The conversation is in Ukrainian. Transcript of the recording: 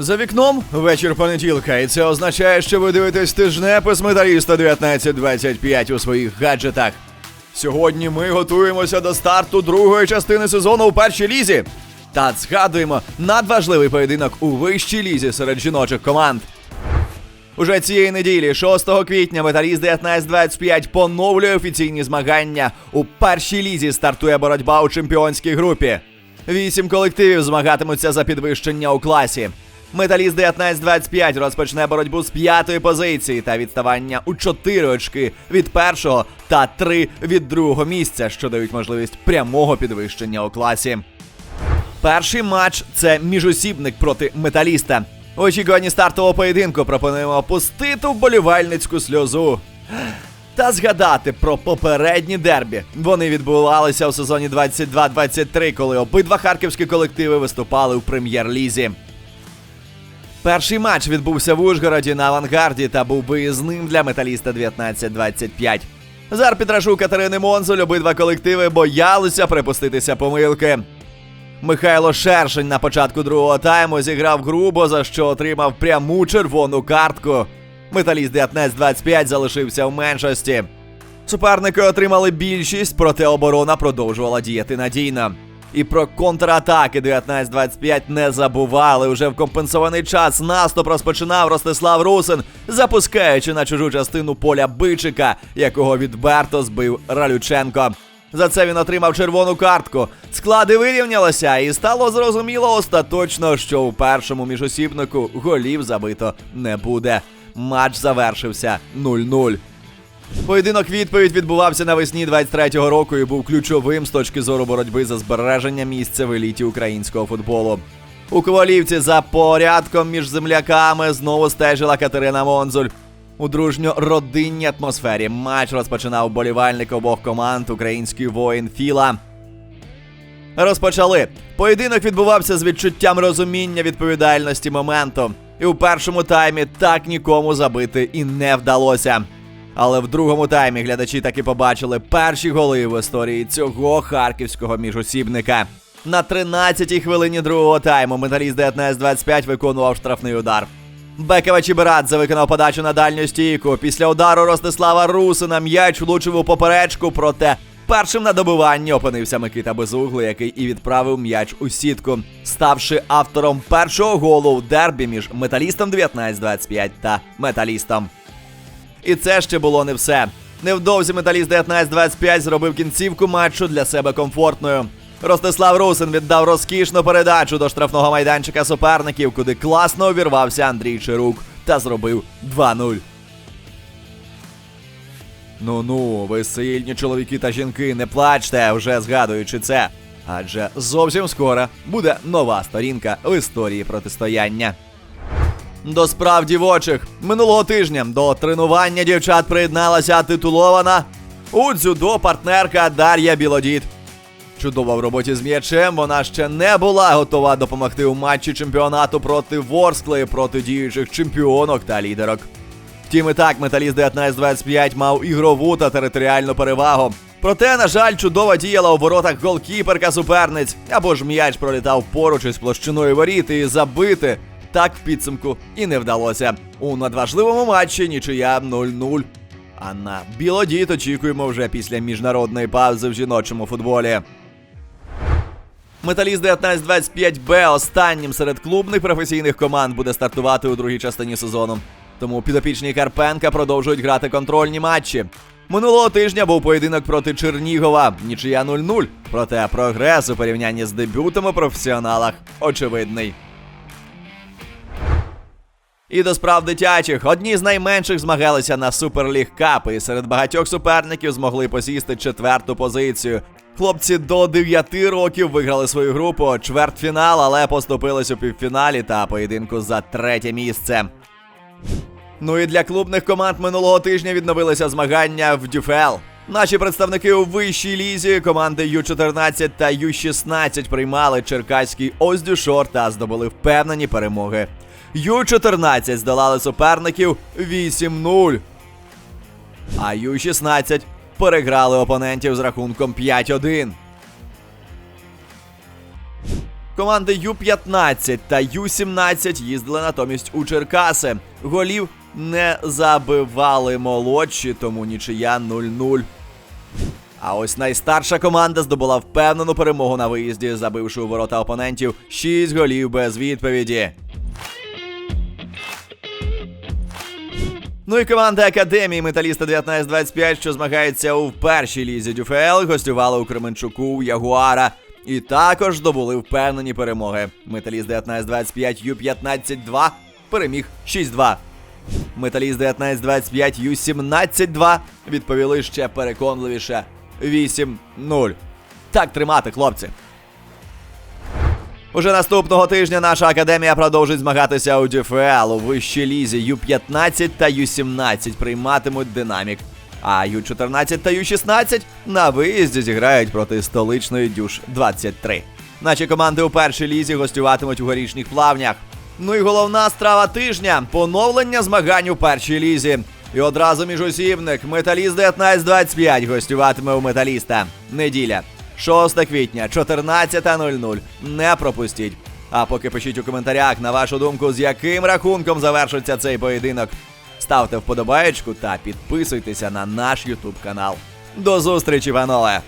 За вікном вечір понеділка, і це означає, що ви дивитесь тижнепи з металіста 1925 у своїх гаджетах. Сьогодні ми готуємося до старту другої частини сезону у першій лізі. Та згадуємо надважливий поєдинок у вищій лізі серед жіночих команд. Уже цієї неділі, 6 квітня, металіст 1925 поновлює офіційні змагання. У першій лізі стартує боротьба у чемпіонській групі. Вісім колективів змагатимуться за підвищення у класі. Металіст 1925 розпочне боротьбу з п'ятої позиції та відставання у 4 очки від першого та 3 від другого місця, що дають можливість прямого підвищення у класі. Перший матч це міжосібник проти металіста. У очікуванні стартового поєдинку пропонуємо опустити вболівальницьку сльозу. Та згадати про попередні дербі. Вони відбувалися у сезоні 22-23, коли обидва харківські колективи виступали у прем'єр-лізі. Перший матч відбувся в Ужгороді на авангарді та був виїзним для металіста 19-25. За арбітражу Катерини Монзуль обидва колективи боялися припуститися помилки. Михайло Шершень на початку другого тайму зіграв грубо, за що отримав пряму червону картку. Металіст 19-25 залишився в меншості. Суперники отримали більшість, проте оборона продовжувала діяти надійно. І про контратаки 19-25 не забували. Уже в компенсований час наступ розпочинав Ростислав Русин, запускаючи на чужу частину поля бичика, якого відверто збив Ралюченко. За це він отримав червону картку. Склади вирівнялися, і стало зрозуміло остаточно, що у першому міжосібнику голів забито не буде. Матч завершився 0-0. Поєдинок відповідь відбувався навесні 23-го року і був ключовим з точки зору боротьби за збереження місця в еліті українського футболу. У Ковалівці за порядком між земляками знову стежила Катерина Монзуль. У дружньо-родинній атмосфері матч розпочинав болівальник обох команд український воїн Філа. Розпочали. Поєдинок відбувався з відчуттям розуміння відповідальності моменту. І у першому таймі так нікому забити і не вдалося. Але в другому таймі глядачі таки побачили перші голи в історії цього харківського міжосібника. На 13-й хвилині другого тайму металіст 19-25 виконував штрафний удар. Бекева Чіберадзе виконав подачу на дальню стійку. Після удару Ростислава Русина м'яч влучив у поперечку, проте першим на добиванні опинився Микита Безуглий, який і відправив м'яч у сітку, ставши автором першого голу в дербі між металістом 19-25 та металістом. І це ще було не все. Невдовзі металіст 19-25 зробив кінцівку матчу для себе комфортною. Ростислав Русин віддав розкішну передачу до штрафного майданчика суперників, куди класно увірвався Андрій Чирук та зробив 2-0. Ну ну, ви сильні чоловіки та жінки, не плачте, вже згадуючи це. Адже зовсім скоро буде нова сторінка в історії протистояння. До справ дівочих минулого тижня до тренування дівчат приєдналася титулована у дзюдо партнерка Дар'я Білодід. Чудова в роботі з м'ячем, вона ще не була готова допомогти у матчі чемпіонату проти Ворскли, проти діючих чемпіонок та лідерок. Втім, і так, металіст 1925 мав ігрову та територіальну перевагу. Проте, на жаль, чудово діяла у воротах голкіперка суперниць, або ж м'яч пролітав поруч із площиною воріт і забити. Так в підсумку і не вдалося. У надважливому матчі нічия 0-0. А на білодіт очікуємо вже після міжнародної паузи в жіночому футболі. Металіст 1925Б останнім серед клубних професійних команд буде стартувати у другій частині сезону. Тому підопічні Карпенка продовжують грати контрольні матчі. Минулого тижня був поєдинок проти Чернігова, нічия 0-0. Проте прогрес у порівнянні з дебютом у професіоналах очевидний. І до справ дитячих одні з найменших змагалися на Суперліг Кап і серед багатьох суперників змогли посісти четверту позицію. Хлопці до 9 років виграли свою групу чвертьфінал, але поступились у півфіналі та поєдинку за третє місце. Ну і для клубних команд минулого тижня відновилися змагання в Дюфел. Наші представники у вищій лізі команди Ю-14 та Ю-16 приймали черкаський Оздюшор та здобули впевнені перемоги. Ю-14 здолали суперників 8-0. А Ю-16 переграли опонентів з рахунком 5-1. Команди Ю-15 та Ю-17 їздили натомість у Черкаси. Голів не забивали молодші, тому нічия 0-0. А ось найстарша команда здобула впевнену перемогу на виїзді, забивши у ворота опонентів 6 голів без відповіді. Ну і команда Академії Металіста 1925, що змагається у першій лізі ДЮФЛ, гостювала у Кременчуку Ягуара. І також здобули впевнені перемоги. Металіст 1925 Ю-15-2 переміг 6-2. Металіст 1925 Ю-17-2 відповіли ще переконливіше 8-0. Так тримати, хлопці. Уже наступного тижня наша академія продовжить змагатися у ДФЛ. У вищій лізі Ю-15 та Ю-17 прийматимуть динамік. А Ю-14 та Ю-16 на виїзді зіграють проти столичної Дюш 23. Наші команди у першій лізі гостюватимуть у горішніх плавнях. Ну і головна страва тижня поновлення змагань у першій лізі. І одразу міжосібник Металіст 1925 гостюватиме у металіста. Неділя. 6 квітня, 14.00. Не пропустіть. А поки пишіть у коментарях, на вашу думку, з яким рахунком завершиться цей поєдинок. Ставте вподобаєчку та підписуйтеся на наш Ютуб канал. До зустрічі, панове!